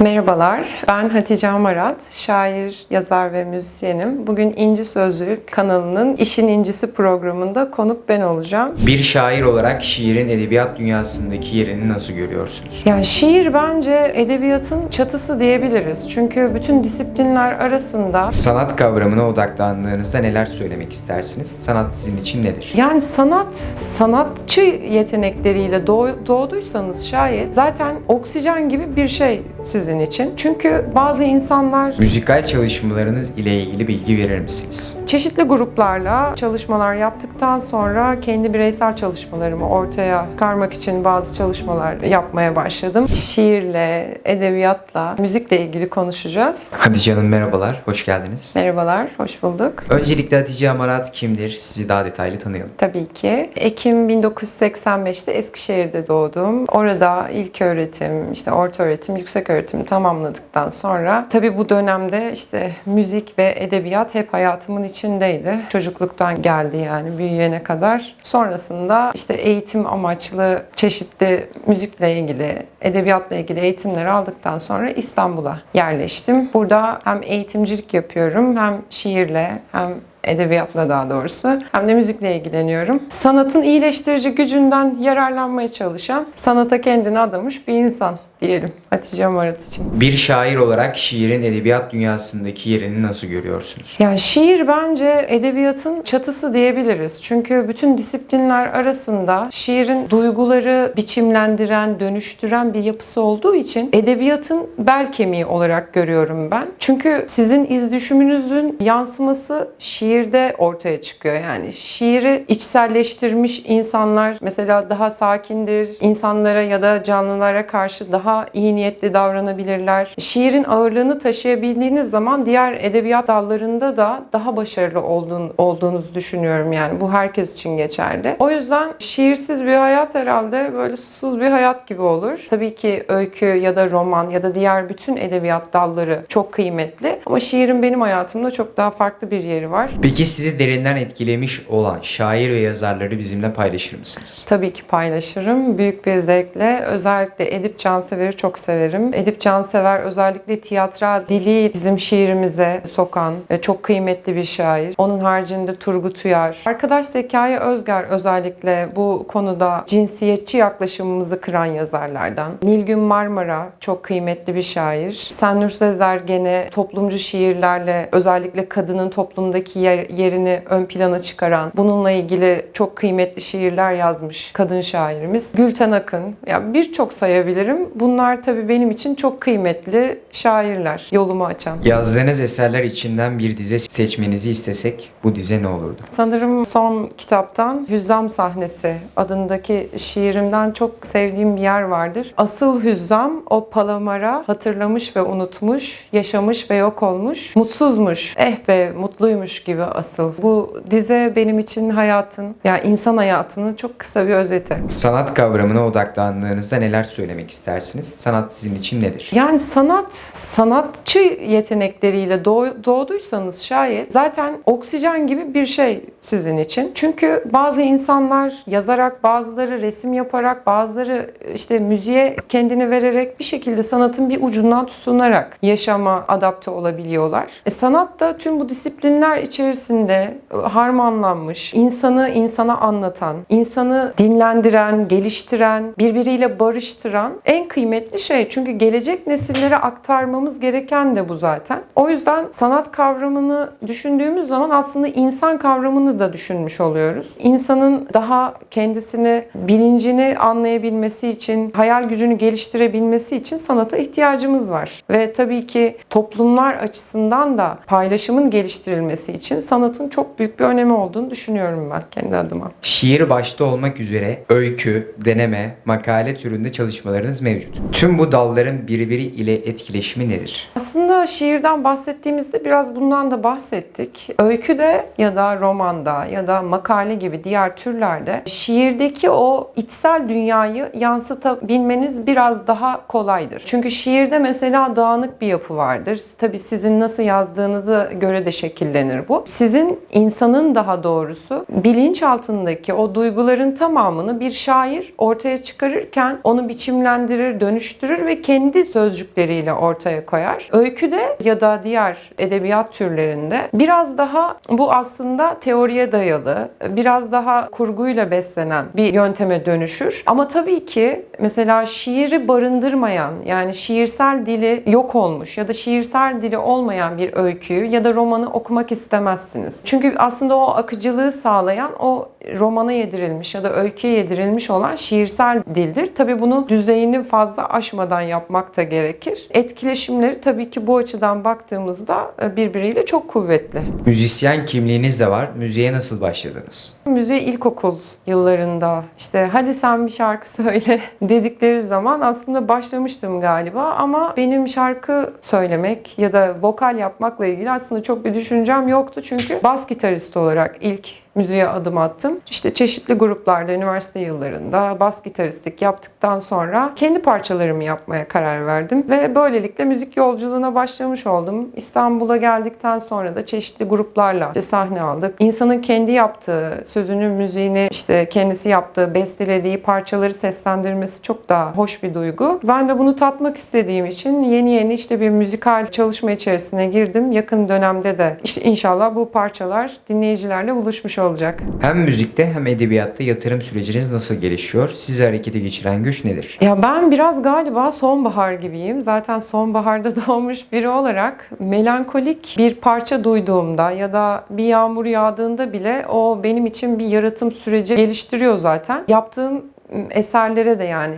Merhabalar, ben Hatice Amarat, şair, yazar ve müzisyenim. Bugün İnci Sözlük kanalının İşin İncisi programında konuk ben olacağım. Bir şair olarak şiirin edebiyat dünyasındaki yerini nasıl görüyorsunuz? Yani şiir bence edebiyatın çatısı diyebiliriz. Çünkü bütün disiplinler arasında Sanat kavramına odaklandığınızda neler söylemek istersiniz? Sanat sizin için nedir? yani sanat, sanatçı yetenekleriyle doğ- doğduysanız şayet zaten oksijen gibi bir şey sizin için. Çünkü bazı insanlar Müzikal çalışmalarınız ile ilgili bilgi verir misiniz? Çeşitli gruplarla çalışmalar yaptıktan sonra kendi bireysel çalışmalarımı ortaya çıkarmak için bazı çalışmalar yapmaya başladım. Şiirle, edebiyatla, müzikle ilgili konuşacağız. Hatice Hanım merhabalar, hoş geldiniz. Merhabalar, hoş bulduk. Öncelikle Hatice Amarat kimdir? Sizi daha detaylı tanıyalım. Tabii ki. Ekim 1985'te Eskişehir'de doğdum. Orada ilk öğretim, işte orta öğretim, yüksek öğretim tamamladıktan sonra tabii bu dönemde işte müzik ve edebiyat hep hayatımın içindeydi. Çocukluktan geldi yani büyüyene kadar. Sonrasında işte eğitim amaçlı çeşitli müzikle ilgili, edebiyatla ilgili eğitimler aldıktan sonra İstanbul'a yerleştim. Burada hem eğitimcilik yapıyorum hem şiirle hem edebiyatla daha doğrusu hem de müzikle ilgileniyorum. Sanatın iyileştirici gücünden yararlanmaya çalışan, sanata kendini adamış bir insan diyelim Hatice Amarat için. Bir şair olarak şiirin edebiyat dünyasındaki yerini nasıl görüyorsunuz? Yani şiir bence edebiyatın çatısı diyebiliriz. Çünkü bütün disiplinler arasında şiirin duyguları biçimlendiren, dönüştüren bir yapısı olduğu için edebiyatın bel kemiği olarak görüyorum ben. Çünkü sizin iz düşümünüzün yansıması şiirde ortaya çıkıyor. Yani şiiri içselleştirmiş insanlar mesela daha sakindir, insanlara ya da canlılara karşı daha iyi niyetli davranabilirler. Şiirin ağırlığını taşıyabildiğiniz zaman diğer edebiyat dallarında da daha başarılı olduğun, olduğunuzu düşünüyorum yani. Bu herkes için geçerli. O yüzden şiirsiz bir hayat herhalde böyle susuz bir hayat gibi olur. Tabii ki öykü ya da roman ya da diğer bütün edebiyat dalları çok kıymetli. Ama şiirin benim hayatımda çok daha farklı bir yeri var. Peki sizi derinden etkilemiş olan şair ve yazarları bizimle paylaşır mısınız? Tabii ki paylaşırım. Büyük bir zevkle. Özellikle Edip Cansever'i çok severim. Edip Cansever özellikle tiyatral dili bizim şiirimize sokan çok kıymetli bir şair. Onun haricinde Turgut Uyar. Arkadaş Zekai Özger özellikle bu konuda cinsiyetçi yaklaşımımızı kıran yazarlardan. Nilgün Marmara çok kıymetli bir şair. Senur Sezer gene toplumcu şiirlerle özellikle kadının toplumdaki yer- yerini ön plana çıkaran, bununla ilgili çok kıymetli şiirler yazmış kadın şairimiz. Gülten Akın. Ya birçok sayabilirim. Bunlar tabii benim için çok kıymetli şairler. Yolumu açan. Yazdığınız eserler içinden bir dize seçmenizi istesek bu dize ne olurdu? Sanırım son kitaptan Hüzzam Sahnesi adındaki şiirimden çok sevdiğim bir yer vardır. Asıl hüzzam o palamara hatırlamış ve unutmuş, yaşamış ve yok olmuş, mutsuzmuş, eh be mutluymuş gibi asıl. Bu dize benim için hayatın, yani insan hayatının çok kısa bir özeti. Sanat kavramına odaklandığınızda neler söylemek istersiniz? Sanat sizin için nedir? Yani sanat, sanatçı yetenekleriyle doğ- doğduysanız şayet zaten oksijen gibi bir şey sizin için. Çünkü bazı insanlar yazarak, bazıları resim yaparak, bazıları işte müziğe kendini vererek bir şekilde sanatın bir ucundan tutunarak yaşama adapte olabiliyorlar. E sanat da tüm bu disiplinler içerisinde e, harmanlanmış, insanı insana anlatan, insanı dinlendiren, geliştiren, birbiriyle barıştıran en kıymetli şey. Çünkü gelecek nesillere aktarmamız gereken de bu zaten. O yüzden sanat kavramını düşündüğümüz zaman aslında insan kavramını da düşünmüş oluyoruz. İnsanın daha kendisini, bilincini anlayabilmesi için, hayal gücünü geliştirebilmesi için sanata ihtiyacımız var. Ve tabii ki toplumlar açısından da paylaşımın geliştirilmesi için sanatın çok büyük bir önemi olduğunu düşünüyorum ben kendi adıma. Şiir başta olmak üzere öykü, deneme, makale türünde çalışmalarınız mevcut. Tüm bu dalların birbiri ile etkileşimi nedir? Aslında şiirden bahsettiğimizde biraz bundan da bahsettik. Öyküde ya da romanda ya da makale gibi diğer türlerde şiirdeki o içsel dünyayı yansıtabilmeniz biraz daha kolaydır. Çünkü şiirde mesela dağınık bir yapı vardır. Tabii sizin nasıl yazdığınıza göre de şekillenir bu. Sizin insanın daha doğrusu bilinçaltındaki o duyguların tamamını bir şair ortaya çıkarırken onu biçimlendirir, dönüştürür ve kendi sözcükleriyle ortaya koyar. Öyküde ya da diğer edebiyat türlerinde biraz daha bu aslında teoriye dayalı, biraz daha kurguyla beslenen bir yönteme dönüşür. Ama tabii ki mesela şiiri barındırmayan yani şiirsel dili yok olmuş ya da şiirsel dili olmayan bir öyküyü ya da romanı okumak istemezsiniz. Çünkü aslında o akıcılığı sağlayan o romana yedirilmiş ya da öyküye yedirilmiş olan şiirsel dildir. Tabii bunu düzeyini fazla aşmadan yapmak da gerekir. Etkileşimleri tabii ki bu açıdan baktığımızda e, birbiriyle çok kuvvetli. Müzisyen kimliğiniz de var. Müziğe nasıl başladınız? Müziğe ilkokul yıllarında işte hadi sen bir şarkı söyle dedikleri zaman aslında başlamıştım galiba ama benim şarkı söylemek ya da vokal yapmakla ilgili aslında çok bir düşüncem yoktu çünkü bas gitarist olarak ilk müziğe adım attım. İşte çeşitli gruplarda üniversite yıllarında bas gitaristlik yaptıktan sonra kendi parçalarımı yapmaya karar verdim ve böylelikle müzik yolculuğuna başlamış oldum. İstanbul'a geldikten sonra da çeşitli gruplarla işte sahne aldık. İnsanın kendi yaptığı, sözünü, müziğini işte kendisi yaptığı, bestelediği parçaları seslendirmesi çok daha hoş bir duygu. Ben de bunu tatmak istediğim için yeni yeni işte bir müzikal çalışma içerisine girdim. Yakın dönemde de işte inşallah bu parçalar dinleyicilerle buluşmuş olacak. Hem müzikte hem edebiyatta yatırım süreciniz nasıl gelişiyor? Sizi harekete geçiren güç nedir? Ya ben biraz galiba sonbahar gibiyim. Zaten sonbaharda doğmuş biri olarak melankolik bir parça duyduğumda ya da bir yağmur yağdığında bile o benim için bir yaratım süreci geliştiriyor zaten. Yaptığım eserlere de yani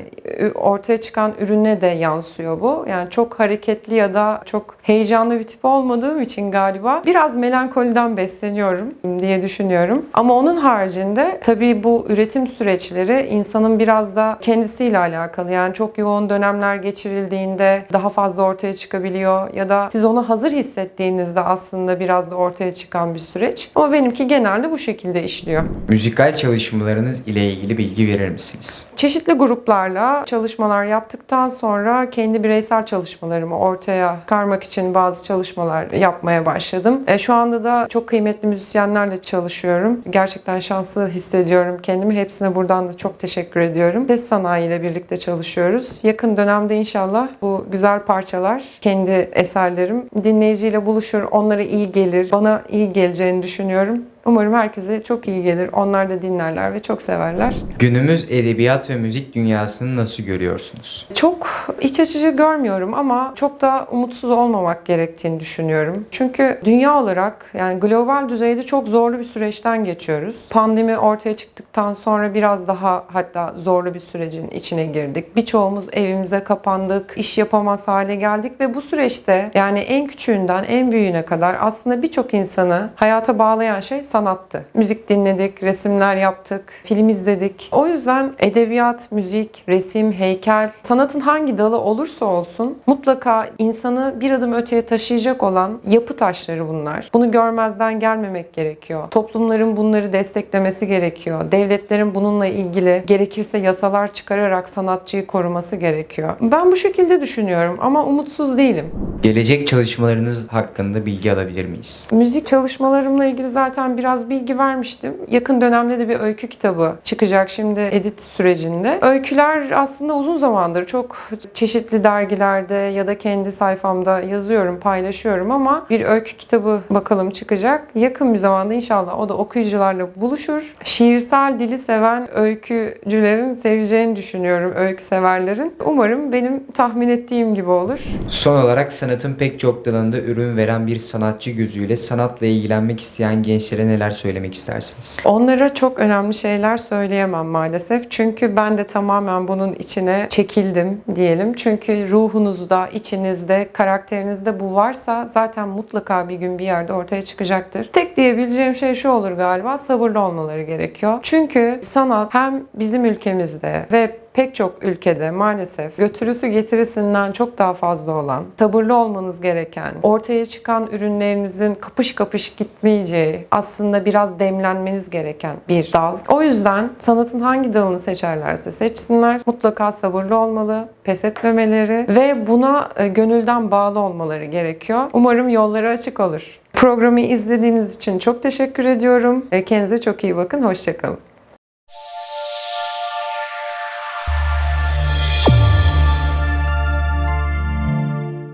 ortaya çıkan ürüne de yansıyor bu. Yani çok hareketli ya da çok heyecanlı bir tip olmadığım için galiba biraz melankoliden besleniyorum diye düşünüyorum. Ama onun haricinde tabii bu üretim süreçleri insanın biraz da kendisiyle alakalı. Yani çok yoğun dönemler geçirildiğinde daha fazla ortaya çıkabiliyor ya da siz onu hazır hissettiğinizde aslında biraz da ortaya çıkan bir süreç. Ama benimki genelde bu şekilde işliyor. Müzikal çalışmalarınız ile ilgili bilgi verir misiniz? Çeşitli gruplarla çalışmalar yaptıktan sonra kendi bireysel çalışmalarımı ortaya çıkarmak için bazı çalışmalar yapmaya başladım. E, şu anda da çok kıymetli müzisyenlerle çalışıyorum. Gerçekten şanslı hissediyorum kendimi. Hepsine buradan da çok teşekkür ediyorum. Ses sanayi ile birlikte çalışıyoruz. Yakın dönemde inşallah bu güzel parçalar, kendi eserlerim dinleyiciyle buluşur, onlara iyi gelir, bana iyi geleceğini düşünüyorum. Umarım herkese çok iyi gelir. Onlar da dinlerler ve çok severler. Günümüz edebiyat ve müzik dünyasını nasıl görüyorsunuz? Çok iç açıcı görmüyorum ama çok da umutsuz olmamak gerektiğini düşünüyorum. Çünkü dünya olarak yani global düzeyde çok zorlu bir süreçten geçiyoruz. Pandemi ortaya çıktıktan sonra biraz daha hatta zorlu bir sürecin içine girdik. Birçoğumuz evimize kapandık, iş yapamaz hale geldik ve bu süreçte yani en küçüğünden en büyüğüne kadar aslında birçok insanı hayata bağlayan şey sanattı. Müzik dinledik, resimler yaptık, film izledik. O yüzden edebiyat, müzik, resim, heykel, sanatın hangi dalı olursa olsun mutlaka insanı bir adım öteye taşıyacak olan yapı taşları bunlar. Bunu görmezden gelmemek gerekiyor. Toplumların bunları desteklemesi gerekiyor. Devletlerin bununla ilgili gerekirse yasalar çıkararak sanatçıyı koruması gerekiyor. Ben bu şekilde düşünüyorum ama umutsuz değilim. Gelecek çalışmalarınız hakkında bilgi alabilir miyiz? Müzik çalışmalarımla ilgili zaten biraz bilgi vermiştim. Yakın dönemde de bir öykü kitabı çıkacak şimdi edit sürecinde. Öyküler aslında uzun zamandır çok çeşitli dergilerde ya da kendi sayfamda yazıyorum, paylaşıyorum ama bir öykü kitabı bakalım çıkacak. Yakın bir zamanda inşallah o da okuyucularla buluşur. Şiirsel dili seven öykücülerin seveceğini düşünüyorum, öykü severlerin. Umarım benim tahmin ettiğim gibi olur. Son olarak sanatın pek çok dalında ürün veren bir sanatçı gözüyle sanatla ilgilenmek isteyen gençlere neler söylemek istersiniz? Onlara çok önemli şeyler söyleyemem maalesef. Çünkü ben de tamamen bunun içine çekildim diyelim. Çünkü ruhunuzda, içinizde, karakterinizde bu varsa zaten mutlaka bir gün bir yerde ortaya çıkacaktır. Tek diyebileceğim şey şu olur galiba sabırlı olmaları gerekiyor. Çünkü sanat hem bizim ülkemizde ve pek çok ülkede maalesef götürüsü getirisinden çok daha fazla olan, sabırlı olmanız gereken, ortaya çıkan ürünlerinizin kapış kapış gitmeyeceği, aslında biraz demlenmeniz gereken bir dal. O yüzden sanatın hangi dalını seçerlerse seçsinler mutlaka sabırlı olmalı, pes etmemeleri ve buna e, gönülden bağlı olmaları gerekiyor. Umarım yolları açık olur. Programı izlediğiniz için çok teşekkür ediyorum. E, Kendinize çok iyi bakın. Hoşçakalın.